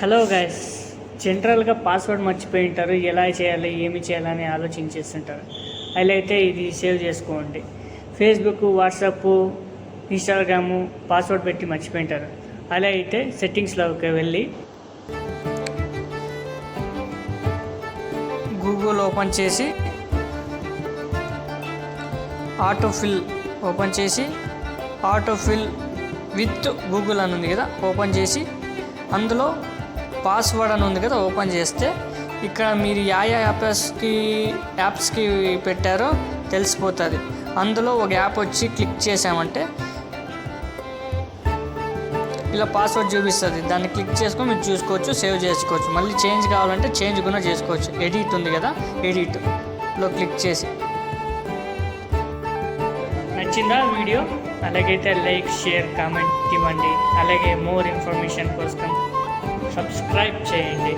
Hello guys జనరల్గా password మర్చిపోయి ఉంటారు. ఎలా చేయాలి ఏమి చేయాలని ఆలోచించేస్తుంటారు. అలా అయితే ఇది సేవ్ చేసుకోండి. ఫేస్బుక్ వాట్సాప్ ఇన్స్టాగ్రాము పాస్వర్డ్ పెట్టి మర్చిపోయి ఉంటారు. అలా అయితే సెట్టింగ్స్లోకి వెళ్ళి గూగుల్ ఓపెన్ చేసి ఆటోఫిల్ ఓపెన్ చేసి ఆటోఫిల్ విత్ గూగుల్ అని ఉంది కదా ఓపెన్ చేసి అందులో పాస్వర్డ్ అని ఉంది కదా ఓపెన్ చేస్తే ఇక్కడ మీరు యా యా యాప్స్కి యాప్స్కి పెట్టారో తెలిసిపోతుంది. అందులో ఒక యాప్ వచ్చి క్లిక్ చేసామంటే ఇలా పాస్వర్డ్ చూపిస్తుంది. దాన్ని క్లిక్ చేసుకొని మీరు చూసుకోవచ్చు సేవ్ చేసుకోవచ్చు. మళ్ళీ చేంజ్ కావాలంటే చేంజ్ కూడా చేసుకోవచ్చు. ఎడిట్ ఉంది కదా ఎడిట్లో క్లిక్ చేసి. నచ్చిందా వీడియో? అలాగైతే లైక్ షేర్ కామెంట్ ఇవ్వండి. అలాగే మోర్ ఇన్ఫర్మేషన్ కోసం సబ్స్క్రైబ్ చేయండి.